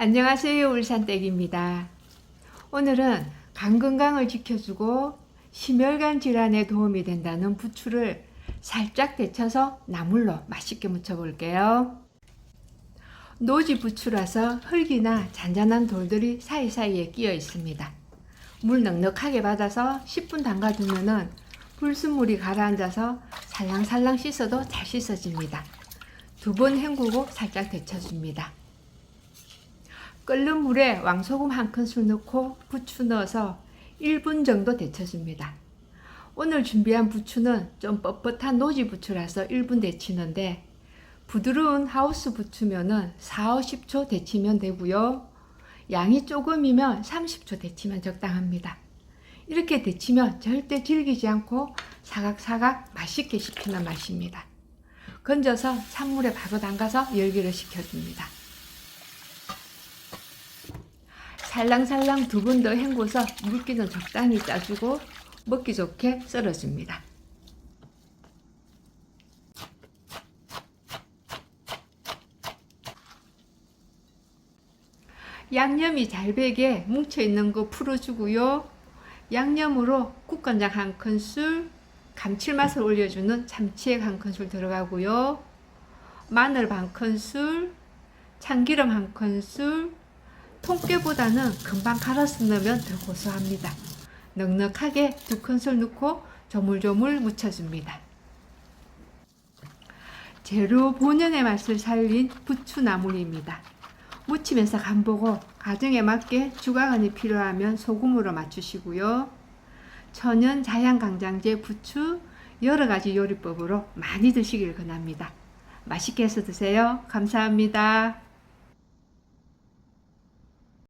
안녕하세요. 울산댁입니다. 오늘은 간 건강을 지켜주고 심혈관 질환에 도움이 된다는 부추를 살짝 데쳐서 나물로 맛있게 무쳐 볼게요. 노지 부추라서 흙이나 잔잔한 돌들이 사이사이에 끼어 있습니다. 물 넉넉하게 받아서 10분 담가두면은 불순물이 가라앉아서 살랑살랑 씻어도 잘 씻어집니다. 두 번 헹구고 살짝 데쳐줍니다. 끓는 물에 왕소금 한 큰술 넣고 부추 넣어서 1분 정도 데쳐줍니다. 오늘 준비한 부추는 좀 뻣뻣한 노지 부추라서 1분 데치는데 부드러운 하우스 부추면은 4, 50초 데치면 되고요. 양이 조금이면 30초 데치면 적당합니다. 이렇게 데치면 절대 질기지 않고 사각사각 맛있게 식히는 맛입니다. 건져서 찬물에 바로 담가서 열기를 식혀줍니다. 살랑살랑 두번더 헹궈서 물기는 적당히 짜주고 먹기 좋게 썰어줍니다. 양념이 잘 배게 뭉쳐있는 거 풀어주고요. 양념으로 국간장 한 큰술, 감칠맛을 올려주는 참치액 한 큰술 들어가고요. 마늘 반 큰술, 참기름 한 큰술, 통깨보다는 금방 갈아서 넣으면 더 고소합니다. 넉넉하게 두 큰술 넣고 조물조물 묻혀줍니다. 재료 본연의 맛을 살린 부추나물입니다. 무치면서 간 보고 가정에 맞게 주가간이 필요하면 소금으로 맞추시고요. 천연 자양강장제 부추 여러 가지 요리법으로 많이 드시길 권합니다. 맛있게 해서 드세요. 감사합니다.